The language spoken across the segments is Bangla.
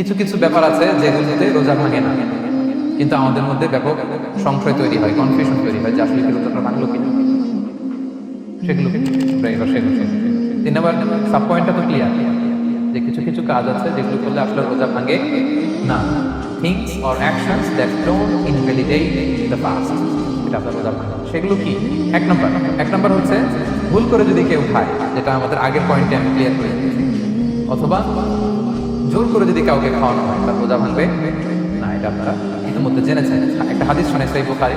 কিছু কিছু ব্যাপার আছে যেগুলোতে রোজা ভাঙে না। কিন্তু আমাদের মধ্যে ব্যাপক সংশয় তৈরি হয় কনফিউশন তৈরি হয় যে আসলে কি রোজাটা ভাঙলো কিনা। সেগুলো তিন নম্বর সাব পয়েন্টটা তো ক্লিয়ার যে কিছু কিছু কাজ আছে যেগুলো করলে আসলে রোজা ভাঙে না। Things or actions that don't invalidate the past এটা আপনার রোজা ভাঙে সেগুলো কি? এক নম্বর। এক নম্বর হচ্ছে, ভুল করে যদি কেউ খায়, যেটা আমাদের আগের পয়েন্টে আমি ক্লিয়ার করে অথবা জোর করে যদি কাউকে খাওয়ানো হয়, তার রোজা ভাঙবে? না, এটা আপনারা ইতিমধ্যে জেনেছেন। একটা হাদিস শুনে সেই বোখারি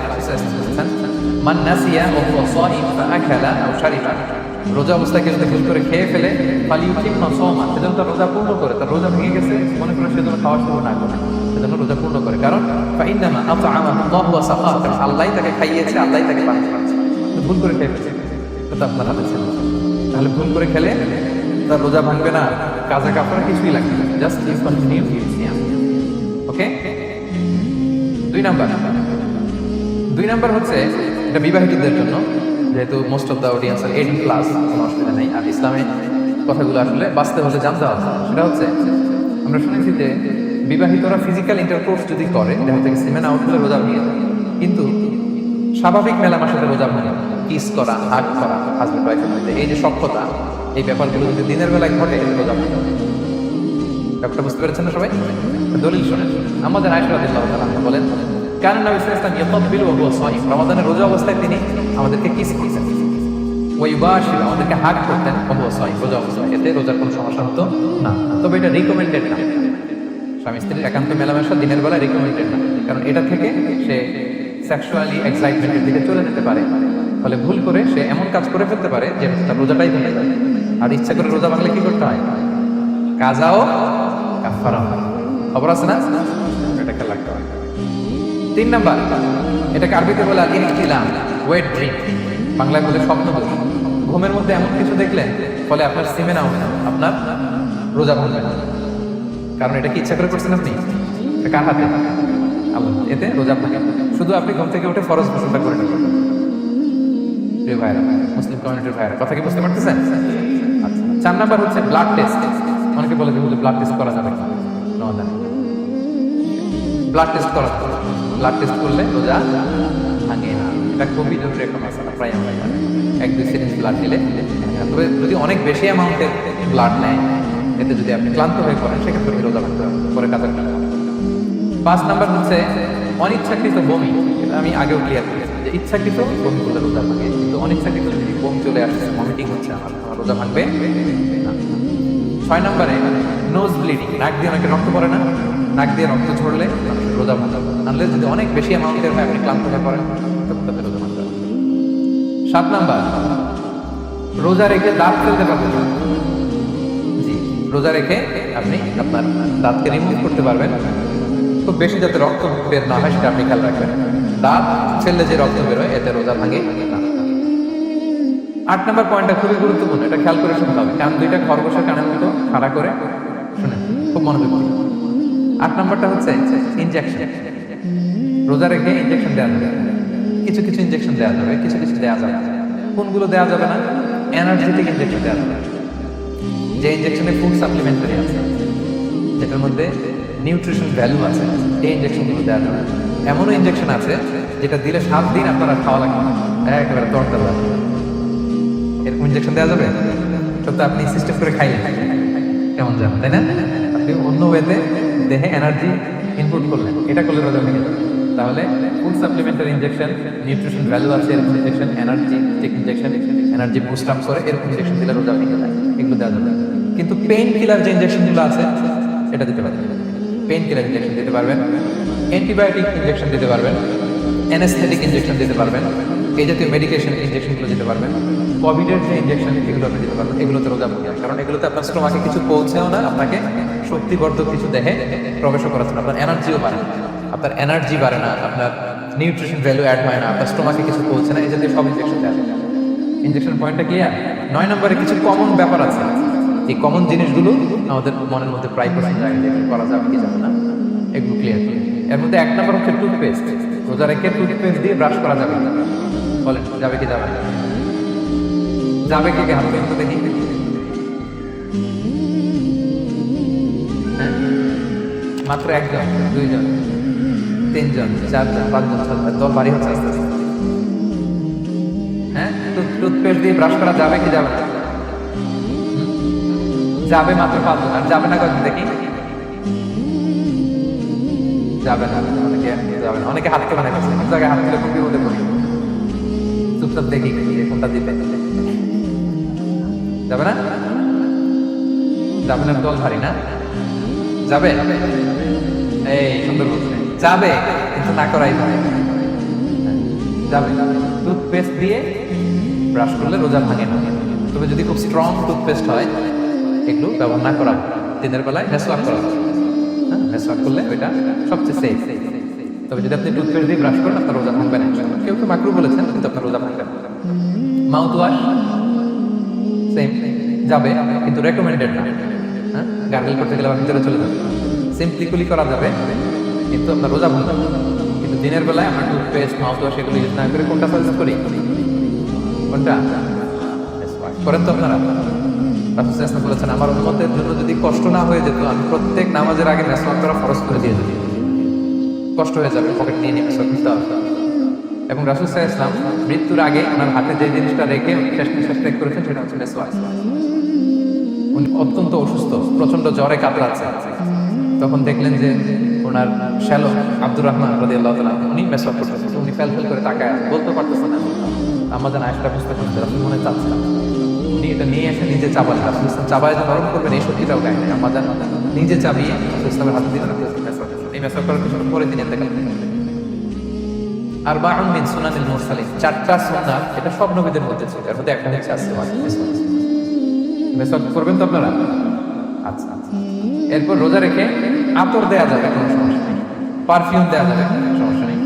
মান নাসিয়া ও সাইম ফাআকালা আও শারিবা। রোজা অবস্থায় কেউ ভুল করে খেয়ে ফেলে ফালি উঠিম না সওমা, সেজন্য তার রোজা পূর্ণ করে। তার রোজা ভেঙে গেছে, মনে করে সেজন্য খাওয়া শুরু না করে। সেজন্য রোজা পূর্ণ করে। কারণ, ফাইন্নামা আতআমাহু আল্লাহু ওয়া সাফা কারণ আল্লাহই তাকে খাইয়েছে, আল্লাহই তাকে পানি খাওয়াচ্ছে ভুল করে খেয়ে ফেলেছে। তো তা আপনার হাতে ছিল। তাহলে ভুল করে খেলে তার রোজা ভাঙবে না। কাজা কাপড় কিছুই লাগবে না। জাস্ট ইউ কন্টিনিউ ওকে দুই নাম্বার। দুই নাম্বার হচ্ছে এটা বিবাহিতদের জন্য, যেহেতু most of the audience are eighteen plus কোনো অসুবিধা নেই। আর ইসলামে কথাগুলো আসলে বাঁচতে হলে জানতে হবে। সেটা হচ্ছে, আমরা শুনেছি যে বিবাহিতরা ফিজিক্যাল ইন্টারকোর্স যদি করে, দেখা থেকে সিমেন আউট হলে রোজা ভেঙে কিন্তু স্বাভাবিক মেলামেশাতে রোজা ভাঙে কিস করা হাগ করা হাজব্যান্ড ওয়াইফের মধ্যে। এই যে সক্ষতা এই ব্যাপারগুলো যদি দিনের বেলায় ঘটে রোজা ব্যাপারটা বুঝতে পেরেছেন না সবাই? দলিল শোনেন। আমাদের আয়সা রাদিয়াল্লাহু বলেন কারণ ওয়া রমাদানের রোজা অবস্থায় তিনি আমাদেরকে আমাদেরকে হাগ করতেন রোজা অবস্থায় এতে রোজার কোনো সমস্যা হতো না। তবে এটা রিকমেন্ডেড না। স্বামী স্ত্রীর একান্ত মেলামেশা দিনের বেলা রিকমেন্ডেড না। কারণ এটা থেকে সে সেক্সুয়ালি এক্সাইটমেন্টের দিকে চলে যেতে পারে। ফলে ভুল করে সে এমন কাজ করে ফেলতে পারে যে তার রোজাটাই ভেঙে যায়। আর ইচ্ছা করে রোজা ভাঙলে কি করতে হয়? কাজাও কাফারা খবর আছে না? এটা খেয়াল রাখতে হয় তিন নাম্বার এটাকে আরবিতে বলে আগে ইহতিলাম ওয়েট ড্রিম বাংলায় বলে স্বপ্ন দোষ ঘুমের মধ্যে এমন কিছু দেখলেন ফলে আপনার সিমে না হবে না, আপনার রোজা ভাঙবে না। কারণ এটা কি ইচ্ছা করে করছেন আপনি? এটা কার হাতে? এতে রোজা ভাঙে। শুধু আপনি ঘুম থেকে উঠে ফরজ ঘোষণা করে নেবেন। ভাইরা মুসলিম কমিউনিটির ভাইরা কথা কি বুঝতে পারতেছেন? চার নাম্বার হচ্ছে ব্লাড টেস্ট অনেকে বলে যে ব্লাড টেস্ট করা যাবে না ব্লাড টেস্ট করা ব্লাড টেস্ট করলে রোজা ভাঙে না। এটা খুবই জরুরি একটা মশলা, প্রায় আমরা। এক, দুই সিরিঞ্জ ব্লাড দিলে তবে যদি অনেক বেশি অ্যামাউন্টের ব্লাড নেয়, এতে যদি আপনি ক্লান্ত হয়ে পড়েন, সেক্ষেত্রে রোজা ভাঙতে হবে। পরে কাজের পাঁচ নাম্বার হচ্ছে অনিচ্ছাকৃত বমি। আমি আগেও ক্লিয়ার করেছি যে ইচ্ছাকৃত বমি করলে রোজা ভাঙে, কিন্তু অনিচ্ছাকৃত যদি বমি চলে আসছে ভমিটিং হচ্ছে আমার আমার রোজা ভাঙবে? ছয় নম্বরে নোজ ব্লিডিং নাক দিয়ে অনেকে রক্ত পড়ে না? নাক দিয়ে রক্ত মানুষের রোজা হবে আনলে যদি অনেক বেশি অ্যামাউন্টের হয়, আপনি ক্লান্ত হয়ে পড়েন তখন রোজা ভাঙতে সাত নাম্বার, রোজা রেখে দাঁত ফেলতে পারবেন জি, রোজা রেখে আপনি আপনার দাঁতকে রিমুভ করতে পারবেন। খুব বেশি যাতে রক্ত বের না হয়, সেটা আপনি খেয়াল রাখবেন। দাঁত ফেললে যে রক্ত বেরোয়, এতে রোজা ভাঙে আট নম্বর পয়েন্টটা খুবই গুরুত্বপূর্ণ, এটা খেয়াল করে শুনতে হবে কান দুইটা খরগোশের কানের মতো খাড়া করে শুনে, খুব মনোযোগ। আট নম্বরটা হচ্ছে ইনজেকশন রোজা রেখে ইনজেকশন দেওয়া যাবে কিছু কিছু ইনজেকশন দেওয়া যাবে, কিছু কিছু দেওয়া যাবে। কোনগুলো দেওয়া যাবে না এনার্জেটিক ইনজেকশন দেওয়া যাবে যে ইনজেকশনে ফুড সাপ্লিমেন্টারি আছে, যেটার মধ্যে নিউট্রিশন ভ্যালু আছে এই ইনজেকশনগুলো দেওয়া যাবে। এমনও ইঞ্জেকশন আছে যেটা দিলে সাত দিন আপনারা খাওয়া লাগবে না। একেবারে তরতার লাগবে। এরকম ইঞ্জেকশন দেওয়া যাবে? তো আপনি সিস্টেম করে খাইলেন। কেমন যান তাই না? আপনি অন্য ওয়েতে দেহে এনার্জি ইনপুট করলেন। এটা করলে রোজা ভেঙে তাহলে food supplementary injection nutrition value আছে, এরকম injection energy take injection energy boost up করে এরকম ইঞ্জেকশন দিলে রোজা ভেঙে যায় এগুলো দেওয়া যাবে। কিন্তু পেইন কিলার যে ইঞ্জেকশনগুলো আছে এটা দিতে পারবেন। পেইন কিলার ইঞ্জেকশন দিতে পারবেন। অ্যান্টিবায়োটিক ইনজেকশন দিতে পারবেন অ্যানেস্থেটিক ইনজেকশন দিতে পারবেন, এই জাতীয় মেডিকেশন ইনজেকশনগুলো দিতে পারবেন কোভিডের যে ইনজেকশন এগুলো আপনি দিতে পারবেন। এগুলোতে রোজা ভুগে কারণ এগুলোতে আপনার স্টোমাকে কিছু পৌঁছেও না, আপনাকে শক্তিবর্ধক কিছু দেহে প্রবেশ করাচ্ছে না, আপনার এনার্জিও বাড়ে না। আপনার এনার্জি বাড়ে না, আপনার নিউট্রিশন ভ্যালু অ্যাড হয় না, আপনার স্টোমাকে কিছু পৌঁছে না, এই জাতীয় সব ইনজেকশন দেওয়া ইনজেকশন পয়েন্টটা ক্লিয়ার নয় নম্বরে কিছু কমন ব্যাপার আছে। এই কমন জিনিসগুলো আমাদের মনের মধ্যে প্রায় করা যাবে কি যাবে না, এগুলো ক্লিয়ার এর মধ্যে এক নম্বর হচ্ছে টুথপেস্ট রোজা রেখে টুথপেস্ট দিয়ে ব্রাশ করা যাবে না। বলেন, যাবে কি যাবে যাবে কি কি? হাত পর্যন্ত দেখি। হ্যাঁ? মাত্র একজন, দুইজন, তিনজন, চারজন, পাঁচজন ছজন দল বাড়ি হচ্ছে আস্তে হ্যাঁ? টুথপেস্ট দিয়ে ব্রাশ করা যাবে কি যাবে না? যাবে মাত্র পাঁচজন, আর যাবে না কয়েকজন দেখি। যাবে না। অনেকে যাবে না। অনেকে হাত তুলে না কিছু জায়গায় হাত তুলে খুব বিপদে পড়ি। চুপচাপ দেখি কোনটা দিতে যাবে না? যাবে না দল ভারী না। যাবে? এই, সুন্দর যাবে, কিন্তু না করাই ভালো যাবে। টুথপেস্ট দিয়ে ব্রাশ করলে রোজা ভাঙে না। তবে যদি খুব স্ট্রং টুথপেস্ট হয় এগুলো ব্যবহার না করা। দিনের বেলায় মেসওয়াক করা। মেসওয়াক করলে ওইটা সবচেয়ে সেফ তবে যদি আপনি টুথপেস্ট দিয়ে ব্রাশ করেন, আপনার রোজা ভাঙবে। কেউ তো মাকরু বলেছেন, কিন্তু আপনার রোজা ভাঙবে না। মাউথ ওয়াশ সেম যাবে, কিন্তু রেকমেন্ডেড না। হ্যাঁ? গার্গেল করতে গেলে ভিতরে চলে যাবে। সিম্পলি কুলি করা যাবে, কিন্তু আপনার রোজা ভাঙবে কিন্তু দিনের বেলায় আমরা টুথপেস্ট মাউথ ওয়াশ এগুলো ইউজ না করে কোনটা সাজেস্ট করি? কোনটা? করেন তো আপনারা। সাল্লাল্লাহু বলেছেন, আমার উম্মতের জন্য যদি কষ্ট না হয়ে যেত, আমি প্রত্যেক নামাজের আগে মেসওয়াক করা ফরজ করে দিয়ে দিই কষ্ট হয়ে যাবে, পকেট নিয়ে নিয়ে মেসওয়াক করতে হবে। এবং সাল্লাল্লাহু ইসলাম মৃত্যুর আগে ওনার হাতে যে জিনিসটা রেখে শেষ নিঃশ্বাস ত্যাগ করেছেন, সেটা হচ্ছে মেসওয়াক। উনি অত্যন্ত অসুস্থ প্রচণ্ড জ্বরে কাতরাচ্ছে। তখন দেখলেন যে ওনার শ্যালো আব্দুর রহমান রাজি আল্লাহ তালা উনি মেসওয়াক করতেছেন উনি ফেল ফেল করে তাকায় বলতে পারতেছে না। আমাদের আয়সটা বুঝতে পারছে মনে চাচ্ছে না। উনি এটা নিয়ে এসে নিজে রাসুল ইসলাম করবেন, এই সত্যিটাও নিজে রাসুল ইসলামের হাতে। এই করার কিছু পরে আর মিন চারটা এটা সব নবীদের মধ্যে ছিল। এর মধ্যে একটা হচ্ছে করবেন তো আপনারা? আচ্ছা আচ্ছা। এরপর রোজা রেখে আতর দেয়া যাবে, কোনো সমস্যা নেই। পারফিউম দেয়া যাবে সমস্যা নেই।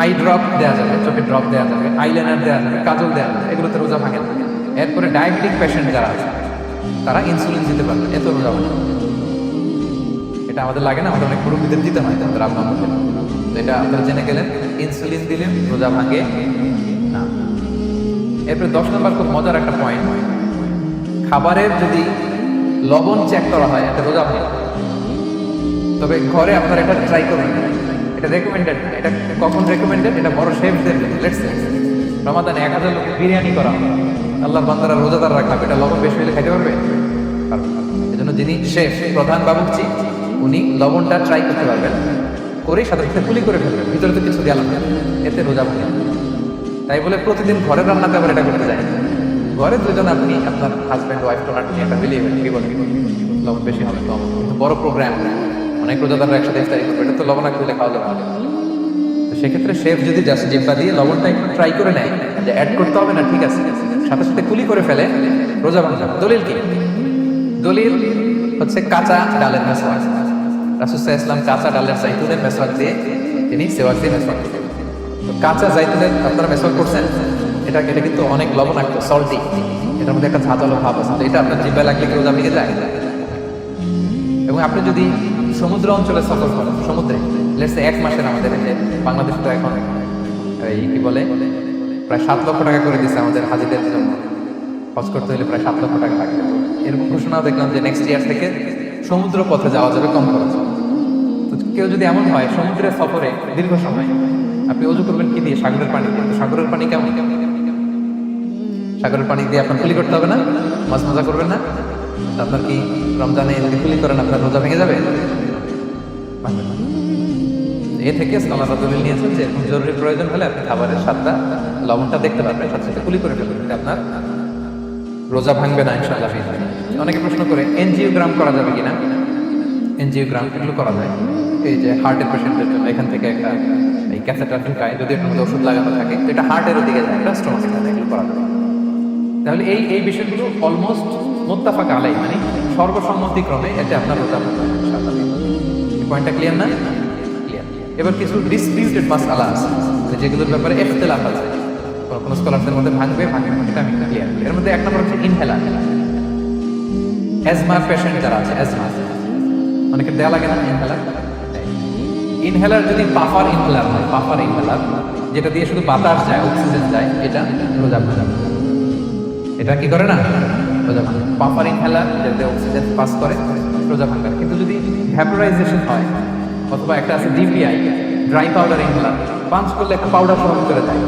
আই ড্রপ দেয়া যাবে, চোখে ড্রপ দেয়া যাবে, আইলাইনার দেয়া যাবে, কাজল দেয়া যাবে, এগুলোতে রোজা ভাঙে না। এরপরে ডায়াবেটিক পেশেন্ট যারা আছে, তারা ইনসুলিন দিতে পারবে। এত রোজা। এটা আমাদের লাগে না, আমাদের অনেক মুরব্বীদের দিতে হয়, তাদের আব্বা আমাদের। তো এটা আপনারা জেনে গেলেন ইনসুলিন দিলেন রোজা ভাঙে না। এরপরে দশ নম্বর খুব মজার একটা পয়েন্ট হয় খাবারের যদি লবণ চেক করা হয়, এটা রোজা ভাঙে। তবে ঘরে আপনারা এটা ট্রাই করবেন এটা রেকমেন্ডেড এটা কখন রেকমেন্ডেড এটা বড় শেফদের লেটস রমাদানে এক হাজার লোকের বিরিয়ানি করা হবে আল্লাহ বান্দারা রোজাদাররা খাবে এটা লবণ বেশি হলে খাইতে পারবে? এজন্য যিনি শেফ প্রধান বাবুর্চি, উনি লবণটা ট্রাই করতে পারবেন। করেই সাথে সাথে কুলি করে ফেলবেন। ভিতরে তো কিছু গেল না। এতে রোজা ভাঙে তাই বলে প্রতিদিন ঘরের রান্নাতে আবার এটা করতে যায়। না। ঘরে দুজন আপনি আপনার হাজব্যান্ড ওয়াইফ টোনার নিয়ে একটা মিলিয়ে বিপদ লবণ বেশি হবে লবণ কিন্তু বড় প্রোগ্রাম অনেক রোজাদাররা একসাথে ইফতারি করবে। এটা তো লবণ এক দিলে খাওয়া যাবে না। তো সেক্ষেত্রে শেফ যদি জাস্ট জিব্বা দিয়ে লবণটা একটু ট্রাই করে নেয়, যে অ্যাড করতে হবে না, ঠিক আছে। সাথে সাথে কুলি করে ফেলে রোজা ভাঙা। দলিল কি? দলিল হচ্ছে কাঁচা ডালের মেসওয়াক। রাসুসাহ ইসলাম কাঁচা ডালের জাইতুনের মেসওয়াক দিয়ে তিনি সেওয়াক দিয়ে মেসওয়াক কাঁচা জাইতুনের আপনারা মেসওয়াক করছেন, এটা এটা কিন্তু অনেক লবণাক্ত সল্টি এটার মধ্যে একটা ঝাঁঝালো ভাব আছে। এটা আপনার জিব্বা লাগলে কি রোজা ভেঙে যায়? এবং আপনি যদি সমুদ্র অঞ্চলে সফর করেন, সমুদ্রে লেটস এক মাসের আমাদের বাংলাদেশ তো এখন এই কি বলে? প্রায় সাত লক্ষ টাকা করে দিচ্ছে আমাদের হাজিদের জন্য। হজ করতে হলে প্রায় সাত লক্ষ টাকা লাগবে এরকম ঘোষণাও দেখলাম যে নেক্সট ইয়ার থেকে সমুদ্র পথে যাওয়া যাবে কম খরচ। তো কেউ যদি এমন হয়, সমুদ্রের সফরে দীর্ঘ সময়, আপনি অজু করবেন কি দিয়ে? সাগরের পানি দিয়ে। সাগরের পানি কেমন? কেমন সাগরের পানি দিয়ে আপনার কুলি করতে হবে না? মাছ মজা করবেন না? আপনার কি রমজানে কুলি করেন, আপনার রোজা ভেঙে যাবে? এ থেকে স্কলাররা নিয়েছেন যে জরুরি প্রয়োজন হলে আপনি খাবারের স্বাদটা লবণটা দেখতে পারবেন সাথে সাথে কুলি করে ফেলবেন আপনার রোজা ভাঙবে না ইনশাআল্লাহ। অনেকে প্রশ্ন করে এনজিওগ্রাম করা যাবে কিনা? এনজিওগ্রাম এগুলো করা যায়। এই যে হার্টের পেশেন্টের জন্য এখান থেকে একটা এই ক্যাসেটার ঢুকায় যদি মধ্যে ওষুধ লাগানো থাকে তো এটা হার্টের দিকে যায় এটা স্ট্রোক এগুলো করা যাবে। তাহলে এই এই বিষয়গুলো অলমোস্ট মোত্তাফাক আলাই মানে সর্বসম্মতিক্রমে এতে আপনার রোজা ভাঙবে ইনশাআল্লাহ। পয়েন্টটা ক্লিয়ার না? ক্লিয়ার এবার কিছু ডিসপিউটেড মাসালা আছে যেগুলোর ব্যাপারে এখতেলাফ আছে। কোনো স্কলারদের মধ্যে ভাঙবে ভাঙবে এটা আমি ক্লিয়ার এর মধ্যে এক নম্বর হচ্ছে ইনহেলার অ্যাজমার পেশেন্ট যারা আছে অ্যাজমা অনেকে দেয়া লাগে না ইনহেলার ইনহেলার যদি পাফার ইনহেলার হয় পাফার ইনহেলার যেটা দিয়ে শুধু বাতাস যায় অক্সিজেন যায়, এটা রোজা ভাঙা। এটা কি করে না? রোজা ভাঙে। পাফার ইনহেলার যাতে অক্সিজেন পাস করে, রোজা ভাঙবে না। কিন্তু যদি ভ্যাপোরাইজেশন হয়, অথবা একটা আছে DPI dry powder inhaler punch করলে একটা পাউডার সহ করে দেয়।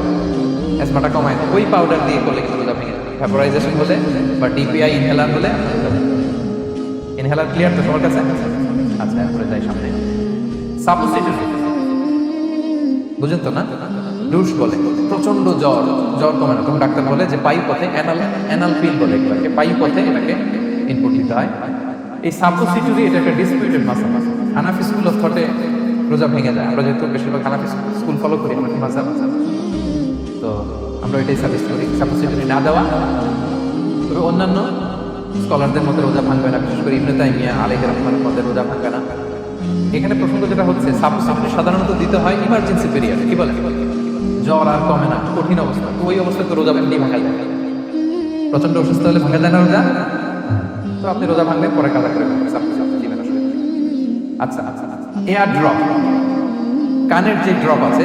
অ্যাসমাটা কমায় দেয়। ওই পাউডার দিয়ে করলে কিন্তু যায়। ভ্যাপোরাইজেশন হলে বা ডিপিআই ইনহেলার হলে ইনহেলার ক্লিয়ার তো সবার কাছে? আচ্ছা এরপরে যাই সামনে। সাপোসিটরি বুঝেন তো না? ডুস বলে। প্রচণ্ড জ্বর। জ্বর কমে না। তখন ডাক্তার বলে যে পাই পথে অ্যানাল অ্যানাল পিল বলে এগুলোকে। পাই পথে এটাকে ইনপুট দিতে হয়। এই সাপোসিটরি এটা একটা ডিসপিউটেড মাসা হানাফি স্কুল অফ থটে রোজা ভেঙে যায়। আমরা যেহেতু বেশিরভাগ হানাফি স্কুল ফলো করি হানাফি মাসা তো আমরা এটাই সাজেস্ট করি সাপোসিটরি না দেওয়া, তবে অন্যান্য স্কলারদের মধ্যে রোজা ভাঙবে না, বিশেষ করে ইবনে তাইমিয়া আলেকের রহমানের মধ্যে রোজা ভাঙবে না। এখানে প্রসঙ্গ যেটা হচ্ছে সাপোসিটরি সাধারণত দিতে হয় ইমার্জেন্সি পিরিয়ড কি বলে? জ্বর আর কমে না, কঠিন অবস্থা, তো ওই অবস্থায় তো রোজা এমনি ভাঙা যায় প্রচণ্ড অসুস্থ হলে ভাঙা যায় না রোজা? তো আপনি রোজা ভাঙলে পরে কাজা করে নেই। আচ্ছা আচ্ছা এয়ার ড্রপ কানের যে ড্রপ আছে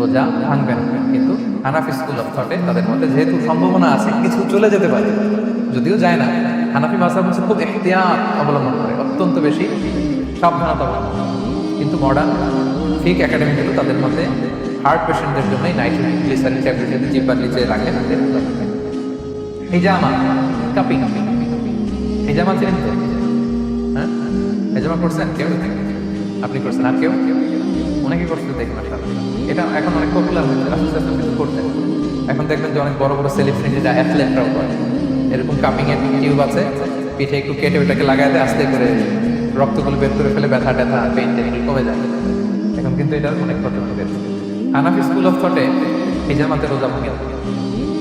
রোজা ভাঙবে না। কিন্তু হানাফি স্কুল অফ থটে তাদের মধ্যে যেহেতু সম্ভাবনা আছে, কিছু চলে যেতে পারে। যদিও যায় না, হানাফি মাসাব হচ্ছে খুব এখতিয়ার অবলম্বন করে, অত্যন্ত বেশি সাবধানতা কিন্তু মডার্ন ফিক কিন্তু তাদের মধ্যে হার্ট পেশেন্টদের জন্যই নাইট্রোজেন ট্যাবলেট যদি জিব্বার নিচে ভাঙবে না। হিজামা, কাপিং হিজামা চেনেন তো হ্যাঁ? হিজামা করছেন কেউ? আপনি করছেন? আর কেউ? অনেকে করছেন দেখুন আসলে এটা এখন অনেক পপুলার হচ্ছে রাস্তা কিন্তু করতেন এখন দেখবেন যে অনেক বড় বড় সেলিব্রিটিরা অ্যাথলেটরাও করে। এরকম কাপিং এর টিউব আছে, পিঠে একটু কেটে ওটাকে লাগাই দেয়, আস্তে করে রক্তগুলো বের করে ফেলে, ব্যথা ট্যাথা পেইন টেন কমে যায়। এখন কিন্তু এটা অনেক বেড়েছে হানাফি স্কুল অফ থটে হিজামাতে রোজা ভাঙে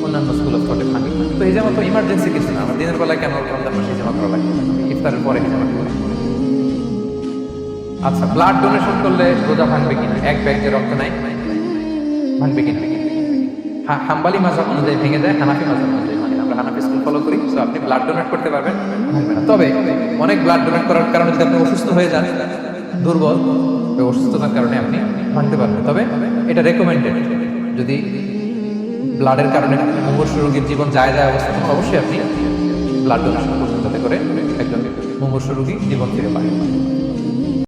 অন্যান্য স্কুল অফ থটে ভাঙে। তো হিজামা তো ইমার্জেন্সি কিছু না আমার দিনের বেলায় কেন রমজান মাসে করা লাগে? ইফতারের পরে হিজামা করা আচ্ছা ব্লাড ডোনেশন করলে রোজা ভাঙবে কিনা? এক ব্যাগ যে রক্ত নাই। ভাঙবে কিনা হা- হাম্বালি মাঝাব অনুযায়ী ভেঙে যায়, হানাফি মাঝাব অনুযায়ী মানে আমরা হানাফি স্কুল ফলো করি তো আপনি ব্লাড ডোনেট করতে পারবেন। তবে অনেক ব্লাড ডোনেট করার কারণে যদি আপনি অসুস্থ হয়ে যান, দুর্বল অসুস্থতার কারণে আপনি ভাঙতে পারবেন। তবে এটা রেকমেন্ডেড যদি ব্লাডের কারণে মুমূর্ষ রোগীর জীবন যায় যায় অবস্থা তখন অবশ্যই আপনি ব্লাড ডোনেশন করতে করে একজন মুমূর্ষ রোগী জীবন ফিরে পায়।